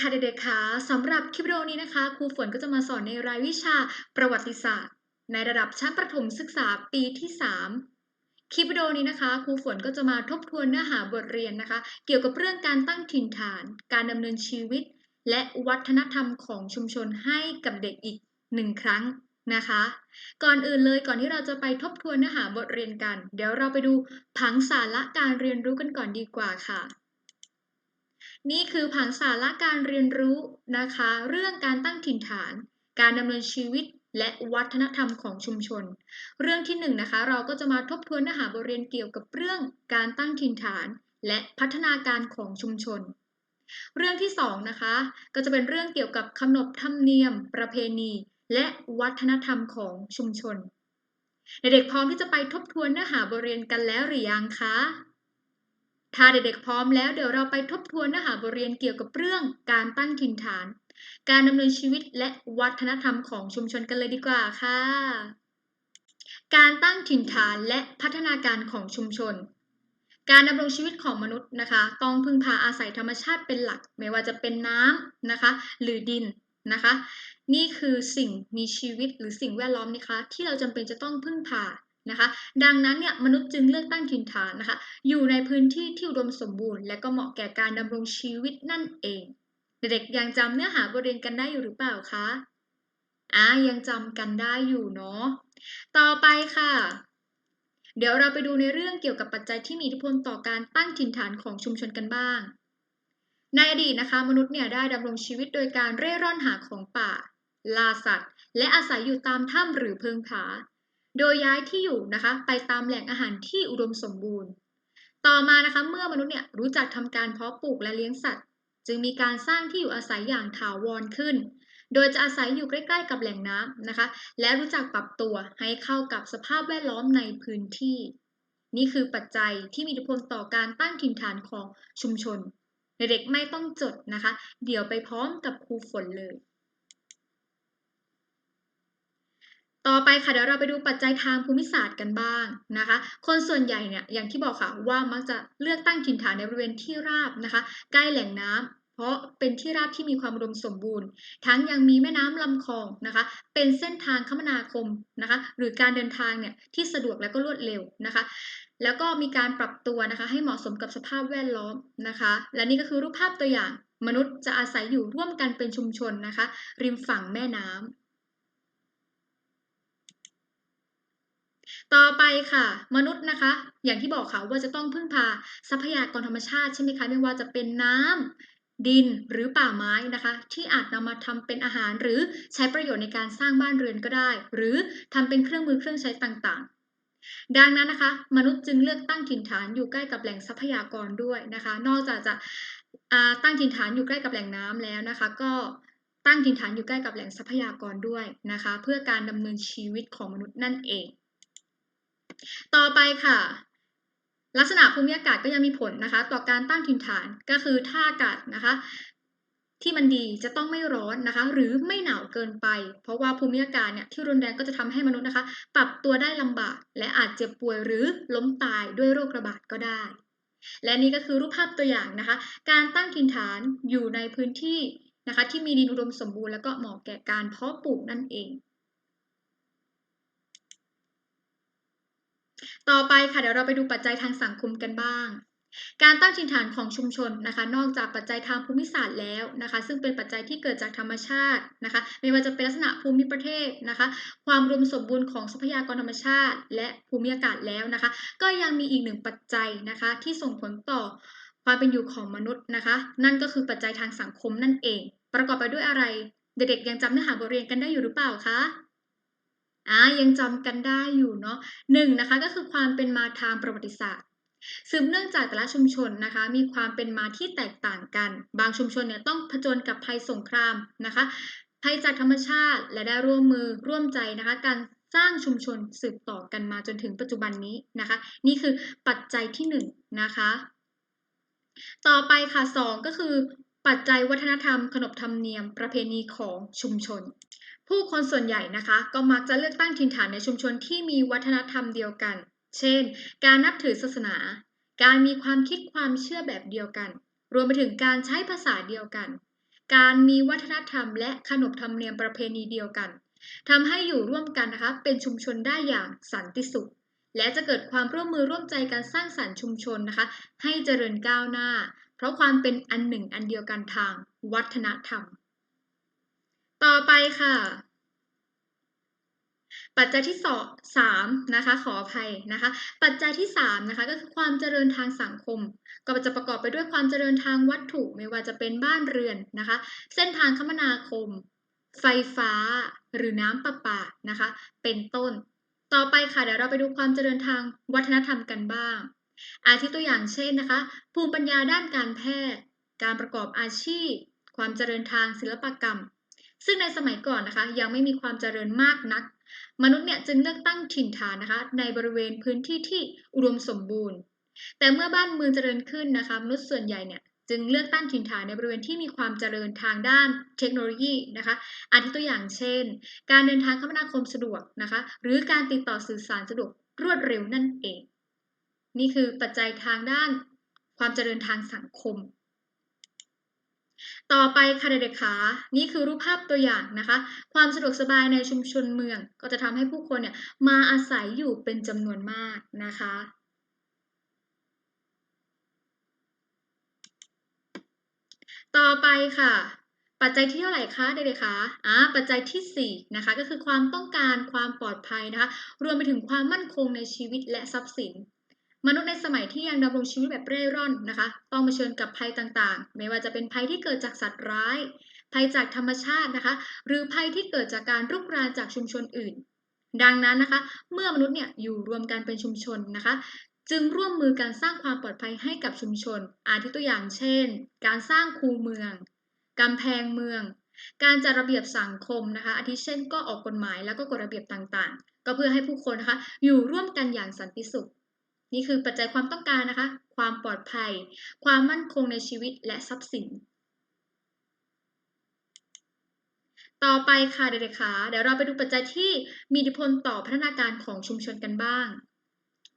ค่ะเด็กๆคะสำหรับคลิปวิดีโอนี้นะคะครูฝนก็จะมาสอนในรายวิชาประวัติศาสตร์ ในระดับชั้นประถมศึกษาปีที่ 3 คลิปวิดีโอนี้นะคะครูฝนก็จะมาทบทวนเนื้อหาบทเรียนนะคะ เกี่ยวกับเรื่องการตั้งถิ่นฐาน การดำเนินชีวิต และวัฒนธรรมของชุมชนให้กับเด็กอีกหนึ่งครั้งนะคะ ก่อนอื่นเลยก่อนที่เราจะไปทบทวนเนื้อหาบทเรียนกัน เดี๋ยวเราไปดูผังสาระการเรียนรู้กันก่อนดีกว่าค่ะ นี่คือผังสาระการเรียนรู้นะคะ เรื่องการตั้งถิ่นฐาน การดำเนินชีวิตและวัฒนธรรมของชุมชน เรื่องที่1นงนะคะเราก็จะมาทบทวนเนื้อหาบทเรียนเกี่ยวกับเรื่องการตั้งถิ่นฐาน และพัฒนาการของชุมชน เรื่องที่2นะคะก็จะเป็นเรื่องเกี่ยวกับขนบธรรมเนียม ประเพณี และวัฒนธรรมของชุมชน เด็กๆพร้อมที่จะไปทบทวนเนื้อหาบทเรียนกันแล้วหรือยังคะ ถ้าเด็กๆพร้อมแล้วเดี๋ยวเราไปทบทวนเนื้อหาบทเรียนเกี่ยวกับเรื่องการตั้งถิ่นฐาน การดำเนินชีวิตและวัฒนธรรมของชุมชนกันเลยดีกว่าค่ะ การตั้งถิ่นฐานและพัฒนาการของชุมชน การดำรงชีวิตของมนุษย์นะคะ ต้องพึ่งพาอาศัยธรรมชาติเป็นหลัก ไม่ว่าจะเป็นน้ำนะคะ หรือดินนะคะ นี่คือสิ่งมีชีวิตหรือสิ่งแวดล้อมนะคะ ที่เราจำเป็นจะต้องพึ่งพา นะคะ ดังนั้นเนี่ยมนุษย์จึงเลือกตั้งถิ่นฐานนะคะ อยู่ในพื้นที่ที่อุดมสมบูรณ์ และก็เหมาะแก่การดำรงชีวิตนั่นเอง เด็กๆยังจำเนื้อหาบทเรียนกันได้อยู่หรือเปล่าคะอ่ายังจำกันได้อยู่เนาะต่อไปค่ะ เดี๋ยวเราไปดูในเรื่องเกี่ยวกับปัจจัยที่มีอิทธิพลต่อการตั้งถิ่นฐานของชุมชนกันบ้าง ในอดีตนะคะ มนุษย์เนี่ยได้ดำรงชีวิตโดยการเร่ร่อนหาของป่าล่าสัตว์ และอาศัยอยู่ตามถ้ำหรือเพิงผา โดยย้ายที่อยู่นะคะไปตามแหล่งอาหารที่อุดมสมบูรณ์ ต่อมานะคะเมื่อมนุษย์เนี่ยรู้จักทำการเพาะปลูกและเลี้ยงสัตว์ จึงมีการสร้างที่อยู่อาศัยอย่างถาวรขึ้น โดยจะอาศัยอยู่ใกล้ ๆ กับแหล่งน้ำนะคะ และรู้จักปรับตัวให้เข้ากับสภาพแวดล้อมในพื้นที่ นี่คือปัจจัยที่มีอิทธิพลต่อการตั้งถิ่นฐานของชุมชน เด็กไม่ต้องจดนะคะ เดี๋ยวไปพร้อมกับครูฝนเลย ต่อไปค่ะเดี๋ยวเราไปดูปัจจัยทางภูมิศาสตร์กันบ้างนะคะ คนส่วนใหญ่เนี่ยอย่างที่บอกค่ะว่ามักจะเลือกตั้งถิ่นฐานในบริเวณที่ราบนะคะ ใกล้แหล่งน้ำเพราะเป็นที่ราบที่มีความอุดมสมบูรณ์ ทั้งยังมีแม่น้ำลำคลองนะคะ เป็นเส้นทางคมนาคมนะคะ หรือการเดินทางเนี่ยที่สะดวกและก็รวดเร็วนะคะ แล้วก็มีการปรับตัวนะคะ ให้เหมาะสมกับสภาพแวดล้อมนะคะ และนี่ก็คือรูปภาพตัวอย่าง มนุษย์จะอาศัยอยู่ร่วมกันเป็นชุมชนนะคะ ริมฝั่งแม่น้ำ ต่อไปค่ะ มนุษย์นะคะ อย่างที่บอกค่ะว่าจะต้องพึ่งพาทรัพยากรธรรมชาติใช่ไหมคะไม่ว่าจะเป็นน้ำดินหรือป่าไม้นะคะ ที่อาจนำมาทำเป็นอาหารหรือใช้ประโยชน์ในการสร้างบ้านเรือนก็ได้ หรือทำเป็นเครื่องมือเครื่องใช้ต่างๆ ดังนั้นนะคะ มนุษย์จึงเลือกตั้งถิ่นฐานอยู่ใกล้กับแหล่งทรัพยากรด้วยนะคะ นอกจากจะตั้งถิ่นฐานอยู่ใกล้กับแหล่งน้ำแล้วนะคะ ก็ตั้งถิ่นฐานอยู่ใกล้กับแหล่งทรัพยากรด้วยนะคะ เพื่อการดำเนินชีวิตของมนุษย์นั่นเอง ต่อไปค่ะ ลักษณะภูมิอากาศก็ยังมีผลนะคะ ต่อการตั้งถิ่นฐานก็คือถ้าอากาศนะคะที่มันดีจะต้องไม่ร้อนนะคะ หรือไม่หนาวเกินไป เพราะว่าภูมิอากาศเนี่ยที่รุนแรงก็จะทำให้มนุษย์นะคะ ปรับตัวได้ลำบาก และอาจเจ็บป่วยหรือล้มตายด้วยโรคระบาดก็ได้ และนี่ก็คือรูปภาพตัวอย่างนะคะ การตั้งถิ่นฐานอยู่ในพื้นที่นะคะ ที่มีดินอุดมสมบูรณ์แล้วก็เหมาะแก่การเพาะปลูกนั่นเอง ต่อไปค่ะเดี๋ยวเราไปดูปัจจัยทางสังคมกันบ้าง การตั้งถิ่นฐานของชุมชนนะคะ นอกจากปัจจัยทางภูมิศาสตร์แล้วนะคะ ซึ่งเป็นปัจจัยที่เกิดจากธรรมชาตินะคะ ไม่ว่าจะเป็นลักษณะภูมิประเทศนะคะ ความรวมสมบูรณ์ของทรัพยากรธรรมชาติ และภูมิอากาศแล้วนะคะ ก็ยังมีอีกหนึ่งปัจจัยนะคะ ที่ส่งผลต่อความเป็นอยู่ของมนุษย์นะคะ นั่นก็คือปัจจัยทางสังคมนั่นเอง ประกอบไปด้วยอะไร เด็กๆยังจำเนื้อหาบทเรียนกันได้อยู่หรือเปล่าคะ อ่ายังจำกันได้อยู่เนาะหนึ่งนะคะก็คือความเป็นมาทางประวัติศาสตร์สืบเนื่องจากแต่ละชุมชนนะคะ มีความเป็นมาที่แตกต่างกัน บางชุมชนเนี่ยต้องผจญกับภัยสงครามนะคะภัยจากธรรมชาติและได้ร่วมมือร่วมใจนะคะ การสร้างชุมชนสืบต่อกันมาจนถึงปัจจุบันนี้นะคะ นี่คือปัจจัยที่หนึ่งนะคะ ต่อไปค่ะสองก็คือ ปัจจัยวัฒนธรรม ขนบธรรมเนียม ประเพณีของชุมชน ผู้คนส่วนใหญ่นะคะ ก็มักจะเลือกตั้งถิ่นฐานในชุมชนที่มีวัฒนธรรมเดียวกัน เช่น การนับถือศาสนา การมีความคิดความเชื่อแบบเดียวกัน รวมไปถึงการใช้ภาษาเดียวกัน การมีวัฒนธรรมและขนบธรรมเนียมประเพณีเดียวกันทำให้อยู่ร่วมกันนะคะ เป็นชุมชนได้อย่างสันติสุข และจะเกิดความร่วมมือร่วมใจการสร้างสรรค์ชุมชนนะคะ ให้เจริญก้าวหน้า เพราะความเป็นอันหนึ่งอันเดียวกันทางวัฒนธรรม ต่อไปค่ะ ปัจจัยที่สองสามนะคะ ขออภัยนะคะ ปัจจัยที่สามนะคะก็คือความเจริญทางสังคม ก็จะประกอบไปด้วยความเจริญทางวัตถุไม่ว่าจะเป็นบ้านเรือนนะคะ เส้นทางคมนาคม ไฟฟ้า หรือน้ำประปานะคะ เป็นต้น ต่อไปค่ะเดี๋ยวเราไปดูความเจริญทางวัฒนธรรมกันบ้าง อาทิตัวอย่างเช่นนะคะ ภูมิปัญญาด้านการแพทย์ การประกอบอาชีพ ความเจริญทางศิลปกรรม ซึ่งในสมัยก่อนนะคะยังไม่มีความเจริญมากนัก มนุษย์เนี่ยจึงเลือกตั้งถิ่นฐานนะคะ ในบริเวณพื้นที่ที่อุดมสมบูรณ์ แต่เมื่อบ้านเมืองเจริญขึ้นนะคะมนุษย์ส่วนใหญ่เนี่ยจึงเลือกตั้งถิ่นฐานในบริเวณที่มีความเจริญทางด้านเทคโนโลยีนะคะอาทิตัวอย่างเช่น การเดินทางคมนาคมสะดวกนะคะ หรือการติดต่อสื่อสารสะดวกรวดเร็วนั่นเอง นี่คือปัจจัยทางด้านความเจริญทางสังคม ต่อไปค่ะเด็กๆคะนี่คือรูปภาพตัวอย่างนะคะ ความสะดวกสบายในชุมชนเมือง ก็จะทำให้ผู้คนเนี่ยมาอาศัยอยู่เป็นจำนวนมากนะคะต่อไปค่ะ ปัจจัยที่เท่าไหร่คะเด็กๆคะอ่าปัจจัยที่4นะคะก็คือความต้องการความปลอดภัยนะคะรวมไปถึงความมั่นคงในชีวิตและทรัพย์สิน มนุษย์ในสมัยที่ยังดำรงชีวิตแบบเร่ร่อนนะคะ ต้องเผชิญกับภัยต่างๆ ไม่ว่าจะเป็นภัยที่เกิดจากสัตว์ร้าย ภัยจากธรรมชาตินะคะ หรือภัยที่เกิดจากการรุกรานจากชุมชนอื่น ดังนั้นนะคะ เมื่อมนุษย์เนี่ยอยู่รวมกันเป็นชุมชนนะคะ จึงร่วมมือการสร้างความปลอดภัยให้กับชุมชน อาทิตัวอย่างเช่น การสร้างคูเมืองกำแพงเมือง การจัดระเบียบสังคมนะคะ อาทิเช่นก็ออกกฎหมายแล้วก็กฎระเบียบต่างๆ ก็เพื่อให้ผู้คนนะคะอยู่ร่วมกันอย่างสันติสุข นี่คือปัจจัยความต้องการนะคะ ความปลอดภัย ความมั่นคงในชีวิตและทรัพย์สิน ต่อไปค่ะเด็กๆคะเดี๋ยวเราไปดูปัจจัยที่มีอิทธิพลต่อพัฒนาการของชุมชนกันบ้าง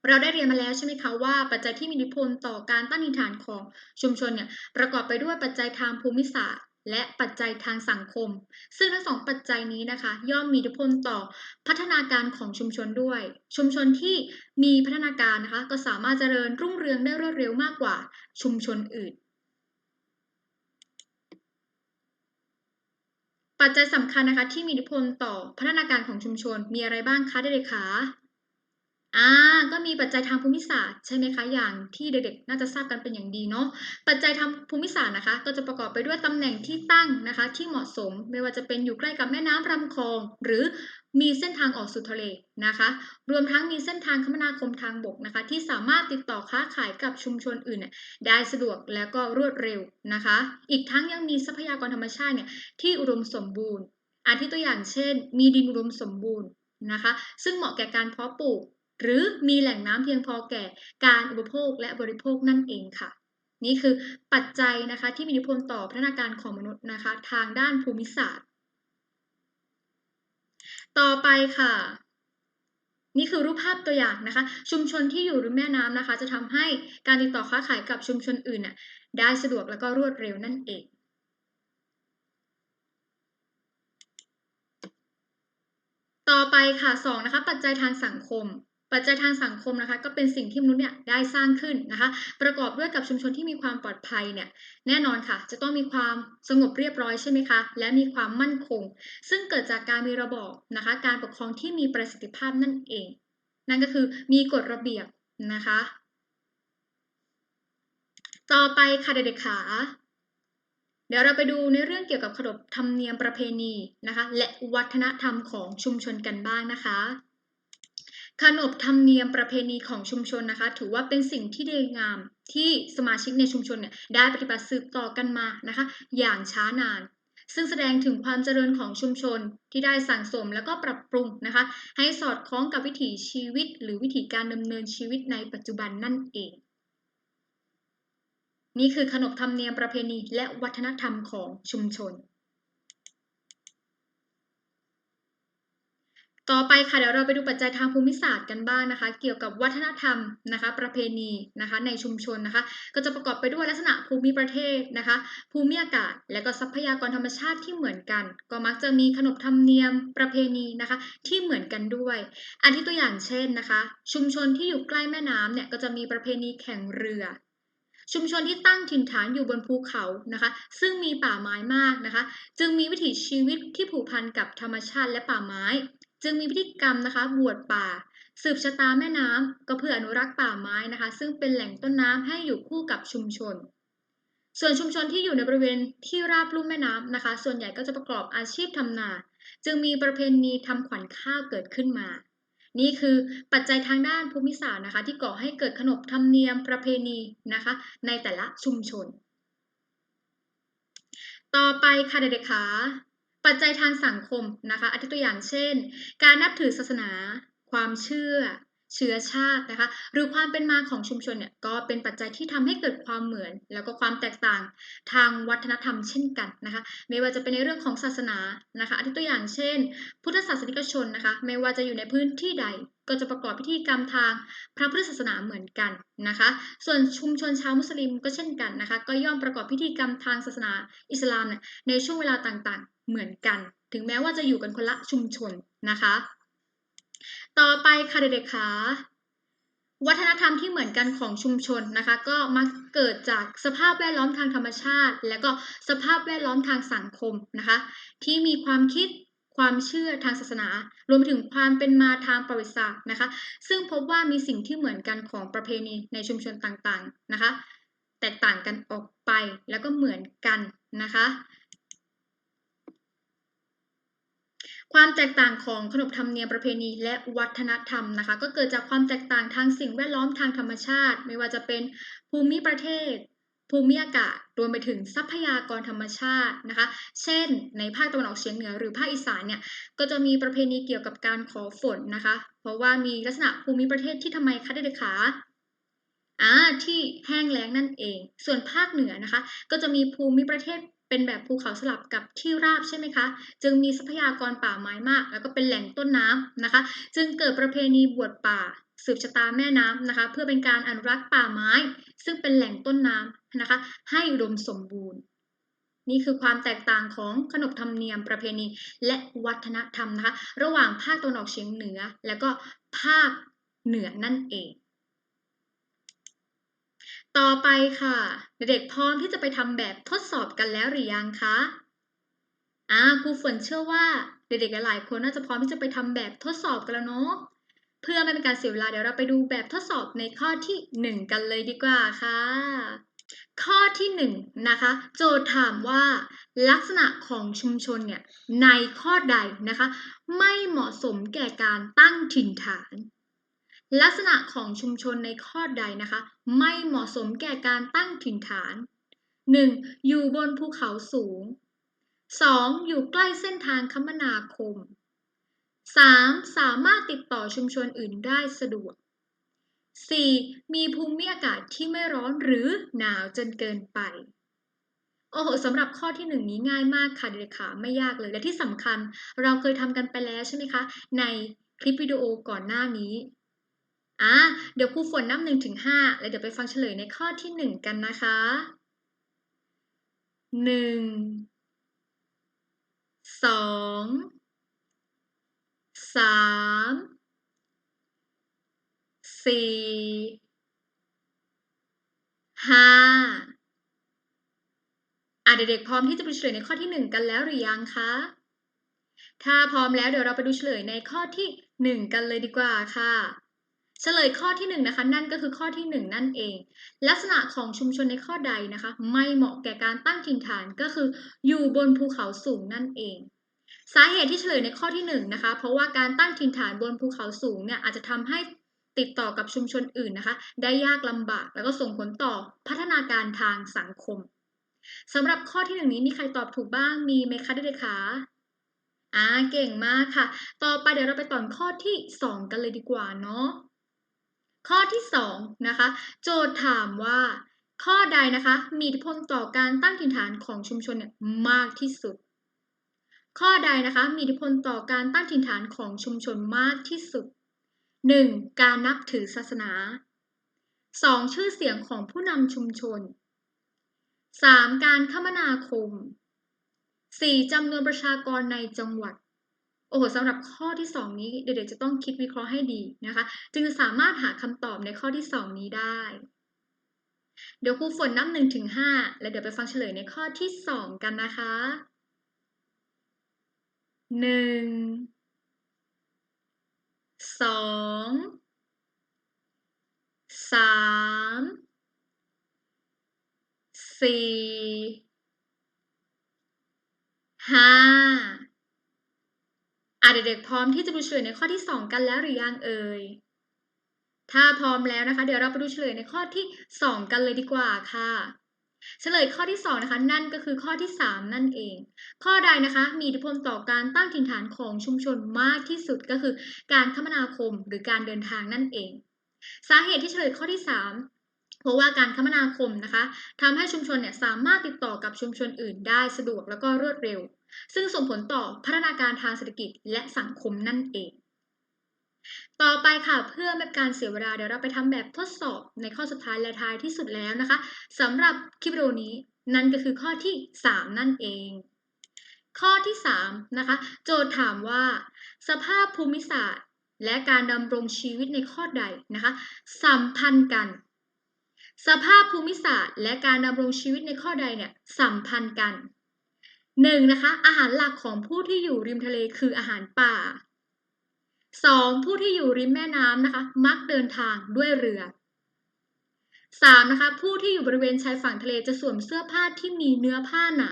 เราได้เรียนมาแล้วใช่ไหมคะว่าปัจจัยที่มีอิทธิพลต่อการตั้งนิฐานของชุมชนเนี่ยประกอบไปด้วยปัจจัยทางภูมิศาสตร์ และปัจจัยทางสังคม ซึ่งทั้งสองปัจจัยนี้นะคะ ย่อมมีอิทธิพลต่อพัฒนาการของชุมชนด้วย ชุมชนที่มีพัฒนาการนะคะ ก็สามารถเจริญรุ่งเรืองได้รวดเร็วมากกว่าชุมชนอื่น ปัจจัยสำคัญนะคะ ที่มีอิทธิพลต่อพัฒนาการของชุมชนมีอะไรบ้างคะเด็กๆคะ อ่าก็มีปัจจัยทางภูมิศาสตร์ใช่ไหมคะอย่างที่เด็กๆน่าจะทราบกันเป็นอย่างดีเนาะปัจจัยทางภูมิศาสตร์นะคะ ก็จะประกอบไปด้วยตำแหน่งที่ตั้งนะคะ ที่เหมาะสมไม่ว่าจะเป็นอยู่ใกล้กับแม่น้ำลำคลอง หรือมีเส้นทางออกสู่ทะเลนะคะ รวมทั้งมีเส้นทางคมนาคมทางบกนะคะ ที่สามารถติดต่อค้าขายกับชุมชนอื่นเนี่ยได้สะดวกและก็รวดเร็วนะคะ อีกทั้งยังมีทรัพยากรธรรมชาติเนี่ยที่อุดมสมบูรณ์อาทิตัวอย่างเช่น มีดินอุดมสมบูรณ์นะคะ ซึ่งเหมาะแก่การเพาะปลูก หรือมีแหล่งน้ำเพียงพอแก่การอุปโภคและบริโภคนั่นเองค่ะ นี่คือปัจจัยนะคะที่มีอิทธิพลต่อพัฒนาการของมนุษย์นะคะ ทางด้านภูมิศาสตร์ ต่อไปค่ะ นี่คือรูปภาพตัวอย่างนะคะ ชุมชนที่อยู่ริมแม่น้ำนะคะ จะทำให้การติดต่อค้าขายกับชุมชนอื่นน่ะได้สะดวกและก็รวดเร็วนั่นเองต่อไปค่ะ2นะคะปัจจัยทางสังคม ปัจจัยทางสังคมนะคะ ก็เป็นสิ่งที่มนุษย์เนี่ยได้สร้างขึ้นนะคะ ประกอบด้วยกับชุมชนที่มีความปลอดภัยเนี่ยแน่นอนค่ะ จะต้องมีความสงบเรียบร้อยใช่ไหมคะ และมีความมั่นคง ซึ่งเกิดจากการมีระบอบนะคะ การปกครองที่มีประสิทธิภาพนั่นเอง นั่นก็คือมีกฎระเบียบนะคะ ต่อไปค่ะเด็กๆขาเดี๋ยวเราไปดูในเรื่องเกี่ยวกับขนบธรรมเนียมประเพณีนะคะ และวัฒนธรรมของชุมชนกันบ้างนะคะ ขนบธรรมเนียมประเพณีของชุมชนนะคะ ถือว่าเป็นสิ่งที่ดีงามที่สมาชิกในชุมชนเนี่ยได้ปฏิบัติสืบต่อกันมานะคะ อย่างช้านาน ซึ่งแสดงถึงความเจริญของชุมชนที่ได้สั่งสมแล้วก็ปรับปรุงนะคะ ให้สอดคล้องกับวิถีชีวิต หรือวิถีการดำเนินชีวิตในปัจจุบันนั่นเอง นี่คือขนบธรรมเนียมประเพณีและวัฒนธรรมของชุมชน ต่อไปค่ะเดี๋ยวเราไปดูปัจจัยทางภูมิศาสตร์กันบ้างนะคะ เกี่ยวกับวัฒนธรรมนะคะ ประเพณีนะคะในชุมชนนะคะ ก็จะประกอบไปด้วยลักษณะภูมิประเทศนะคะ ภูมิอากาศ และก็ทรัพยากรธรรมชาติที่เหมือนกัน ก็มักจะมีขนบธรรมเนียมประเพณีนะคะ ที่เหมือนกันด้วย อันที่ตัวอย่างเช่นนะคะ ชุมชนที่อยู่ใกล้แม่น้ำเนี่ยก็จะมีประเพณีแข่งเรือชุมชนที่ตั้งถิ่นฐานอยู่บนภูเขานะคะ ซึ่งมีป่าไม้มากนะคะ จึงมีวิถีชีวิตที่ผูกพันกับธรรมชาติและป่าไม้ จึงมีพิธีกรรมนะคะบวชป่า สืบชะตาแม่น้ำก็เพื่ออนุรักษ์ป่าไม้นะคะ ซึ่งเป็นแหล่งต้นน้ำให้อยู่คู่กับชุมชน ส่วนชุมชนที่อยู่ในบริเวณที่ราบลุ่มแม่น้ำนะคะ ส่วนใหญ่ก็จะประกอบอาชีพทำนา จึงมีประเพณีทำขวัญข้าวเกิดขึ้นมา นี่คือปัจจัยทางด้านภูมิศาสตร์นะคะ ที่ก่อให้เกิดขนบธรรมเนียมประเพณีนะคะ ในแต่ละชุมชน ต่อไปค่ะเด็กๆคะ ปัจจัยทางสังคมนะคะอาทิตัวอย่างเช่น การนับถือศาสนา ความเชื่อ เชื้อชาตินะคะ หรือความเป็นมาของชุมชนเนี่ยก็เป็นปัจจัยที่ทำให้เกิดความเหมือน แล้วก็ความแตกต่างทางวัฒนธรรมเช่นกันนะคะ ไม่ว่าจะเป็นในเรื่องของศาสนานะคะอาทิตัวอย่างเช่น พุทธศาสนิกชนนะคะ ไม่ว่าจะอยู่ในพื้นที่ใดก็จะประกอบพิธีกรรมทางพระพุทธศาสนาเหมือนกันนะคะ ส่วนชุมชนชาวมุสลิมก็เช่นกันนะคะ ก็ย่อมประกอบพิธีกรรมทางศาสนาอิสลามเนี่ยในช่วงเวลาต่าง เหมือนกัน ถึงแม้ว่าจะอยู่กันคนละชุมชนนะคะ ต่อไปค่ะเด็กๆคะวัฒนธรรมที่เหมือนกันของชุมชนนะคะ ก็มักเกิดจากสภาพแวดล้อมทางธรรมชาติ และก็สภาพแวดล้อมทางสังคมนะคะ ที่มีความคิดความเชื่อทางศาสนา รวมถึงความเป็นมาทางประวัติศาสตร์นะคะ ซึ่งพบว่ามีสิ่งที่เหมือนกันของประเพณีในชุมชนต่างๆนะคะ แตกต่างกันออกไปแล้วก็เหมือนกันนะคะ ความแตกต่างของขนบธรรมเนียมประเพณีและวัฒนธรรมนะคะ ก็เกิดจากความแตกต่างทางสิ่งแวดล้อมทางธรรมชาติ ไม่ว่าจะเป็นภูมิประเทศ ภูมิอากาศรวมไปถึงทรัพยากรธรรมชาตินะคะ เช่น ในภาคตะวันออกเฉียงเหนือหรือภาคอีสานเนี่ยก็จะมีประเพณีเกี่ยวกับการขอฝนนะคะ เพราะว่ามีลักษณะภูมิประเทศที่ทำไมคะเด็กๆคะอ่าที่แห้งแล้งนั่นเอง ส่วนภาคเหนือนะคะ ก็จะมีภูมิประเทศ เป็นแบบภูเขาสลับกับที่ราบใช่ไหมคะ จึงมีทรัพยากรป่าไม้มาก แล้วก็เป็นแหล่งต้นน้ำนะคะ จึงเกิดประเพณีบวชป่า สืบชะตาแม่น้ำนะคะ เพื่อเป็นการอนุรักษ์ป่าไม้ ซึ่งเป็นแหล่งต้นน้ำนะคะ ให้อุดมสมบูรณ์นี่คือความแตกต่างของขนบธรรมเนียมประเพณีและวัฒนธรรมนะคะ ระหว่างภาคตะวันออกเฉียงเหนือ และก็ภาคเหนือนั่นเอง ต่อไปค่ะ เด็กพร้อมที่จะไปทำแบบทดสอบกันแล้วหรือยังคะอ่าครูฝนเชื่อว่า เด็กๆหลายคนน่าจะพร้อมที่จะไปทำแบบทดสอบกันแล้วเนาะเพื่อไม่เป็นการเสียเวลาเดี๋ยวเราไปดูแบบทดสอบในข้อที่ 1 กันเลยดีกว่าค่ะ ข้อที่1นนะคะ โจทย์ถามว่าลักษณะของชุมชนเนี่ยในข้อใดนะคะ ไม่เหมาะสมแก่การตั้งถิ่นฐาน ลักษณะของชุมชนในข้อใดนะคะ ไม่เหมาะสมแก่การตั้งถิ่นฐาน 1. อยู่บนภูเขาสูง 2. อยู่ใกล้เส้นทางคมนาคม 3. สามารถติดต่อชุมชนอื่นได้สะดวก 4. มีภูมิอากาศที่ไม่ร้อนหรือหนาวจนเกินไป โอ้โหสำหรับข้อที่หนึ่งนี้ง่ายมากค่ะเด็กๆค่ะไม่ยากเลย และที่สำคัญเราเคยทำกันไปแล้วใช่ไหมคะ ในคลิปวิดีโอก่อนหน้านี้ อะเดี๋ยวครูฝนนับหนึ่งถึงห้าแล้วเดี๋ยวไปฟังเฉลยในข้อที่หนึ่งกันนะคะหนึ่งสองสามสี่ห้าอะเด็กๆพร้อมที่จะไปเฉลยในข้อที่หนึ่งกันแล้วหรือยังคะถ้าพร้อมแล้วเดี๋ยวเราไปดูเฉลยในข้อที่หนึ่งกันเลยดีกว่าค่ะ เฉลยข้อที่หนึ่งนะคะนั่นก็คือข้อที่หนึ่งนั่นเอง ลักษณะของชุมชนในข้อใดนะคะ ไม่เหมาะแก่การตั้งถิ่นฐานก็คืออยู่บนภูเขาสูงนั่นเอง สาเหตุที่เฉลยในข้อที่หนึ่งนะคะ เพราะว่าการตั้งถิ่นฐานบนภูเขาสูงเนี่ยอาจจะทำให้ติดต่อกับชุมชนอื่นนะคะ ได้ยากลำบากแล้วก็ส่งผลต่อพัฒนาการทางสังคมสำหรับข้อที่หนึ่งนี้มีใครตอบถูกบ้างมีไหมคะเด็กๆคะอ่าเก่งมากค่ะ ต่อไปเดี๋ยวเราไปต่อข้อที่สองกันเลยดีกว่าเนาะ ข้อที่สองนะคะโจทย์ถามว่า ข้อใดนะคะมีอิทธิพลต่อการตั้งถิ่นฐานของชุมชนเนี่ยมากที่สุด ข้อใดนะคะมีอิทธิพลต่อการตั้งถิ่นฐานของชุมชนมากที่สุด 1. การนับถือศาสนา 2. ชื่อเสียงของผู้นำชุมชน 3. การคมนาคม 4. จำนวนประชากรในจังหวัด โอ้โหสำหรับข้อที่ 2 นี้เด็กๆจะต้องคิดวิเคราะห์ให้ดีนะคะ จึงจะสามารถหาคำตอบในข้อที่ 2 นี้ได้ เดี๋ยวครูฝนนับหนึ่งถึงห้าแล้วเดี๋ยวไปฟังเฉลยในข้อที่ 2 กันนะคะ หนึ่ง สอง สาม สี่ ห้า อะเด็กๆพร้อมที่จะดูเฉลยในข้อที่ 2 กันแล้วหรือยังเอ่ย ถ้าพร้อมแล้วนะคะ เดี๋ยวเราไปดูเฉลยในข้อที่ 2 กันเลยดีกว่าค่ะ เฉลยข้อที่ 2 นะคะ นั่นก็คือข้อที่ 3 นั่นเอง ข้อใดนะคะมีอิทธิพลต่อการตั้งถิ่นฐานของชุมชนมากที่สุดก็คือ การคมนาคมหรือการเดินทางนั่นเอง สาเหตุที่เฉลยข้อที่ 3 เพราะว่าการคมนาคมนะคะทำให้ชุมชนเนี่ยสามารถติดต่อกับชุมชนอื่นได้สะดวกแล้วก็รวดเร็ว ซึ่งส่งผลต่อพัฒนาการทางเศรษฐกิจและสังคมนั่นเอง ต่อไปค่ะเพื่อไม่เป็นการเสียเวลาเดี๋ยวเราไปทำแบบทดสอบในข้อสุดท้ายและท้ายที่สุดแล้วนะคะสำหรับคลิปวิดีโอนี้นั่นก็คือข้อที่ 3 นั่นเอง ข้อที่3นะคะโจทย์ถามว่า สภาพภูมิศาสตร์ และการดำรงชีวิตในข้อใดนะคะสัมพันธ์กัน สภาพภูมิศาสตร์และการดำรงชีวิตในข้อใดเนี่ยสัมพันธ์กันหนึ่งนะคะอาหารหลักของผู้ที่อยู่ริมทะเลคืออาหารป่า 2. ผู้ที่อยู่ริมแม่น้ำนะคะ มักเดินทางด้วยเรือ 3. นะคะผู้ที่อยู่บริเวณชายฝั่งทะเลจะสวมเสื้อผ้าที่มีเนื้อผ้าหนา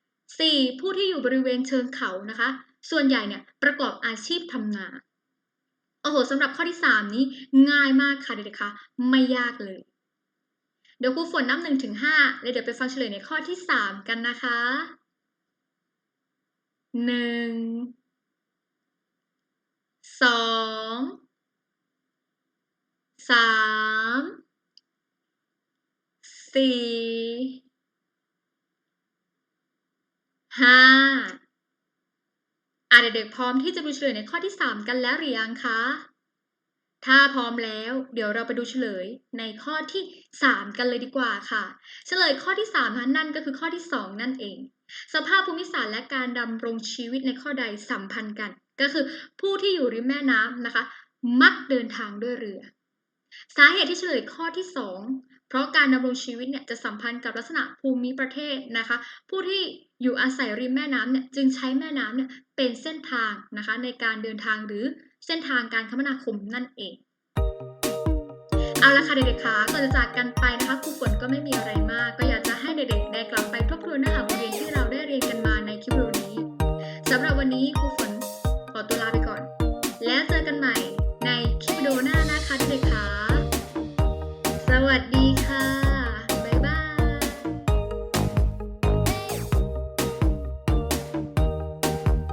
4. ผู้ที่อยู่บริเวณเชิงเขานะคะ ส่วนใหญ่เนี่ยประกอบอาชีพทำนา โอ้โหสำหรับข้อที่ 3 นี้ง่ายมากค่ะเด็กๆคะไม่ยากเลย เดี๋ยวครูฝนนับหนึ่งถึงห้าแล้วเดี๋ยวไปฟังเฉลยในข้อที่ 3 กันนะคะหนึ่งสองสามสี่ห้า อะเด็กๆพร้อมที่จะดูเฉลยในข้อที่ 3 กันแล้วหรือยังคะ ถ้าพร้อมแล้ว เดี๋ยวเราไปดูเฉลยในข้อที่ 3 กันเลยดีกว่าค่ะ เฉลยข้อที่3นั้นนั่นก็คือข้อที่ 2 นั่นเอง สภาพภูมิศาสตร์และการดำรงชีวิตในข้อใดสัมพันธ์กัน ก็คือผู้ที่อยู่ริมแม่น้ำนะคะ มักเดินทางด้วยเรือ สาเหตุที่เฉลยข้อที่ 2 เพราะการดำรงชีวิตเนี่ยจะสัมพันธ์กับลักษณะภูมิประเทศนะคะ ผู้ที่อยู่อาศัยริมแม่น้ำเนี่ยจึงใช้แม่น้ำเนี่ยเป็นเส้นทางนะคะในการเดินทางหรือเส้นทางการคมนาคมนั่นเองเอาละค่ะเด็กๆคะก่อนจะจากกันไปนะคะครูฝนก็ไม่มีอะไรมาก ก็อยากจะให้เด็กๆได้กลับไปทบทวนเนื้อหาบทเรียนที่เราได้เรียนกันมาในคลิปวิดีโอนี้สำหรับวันนี้ครูฝน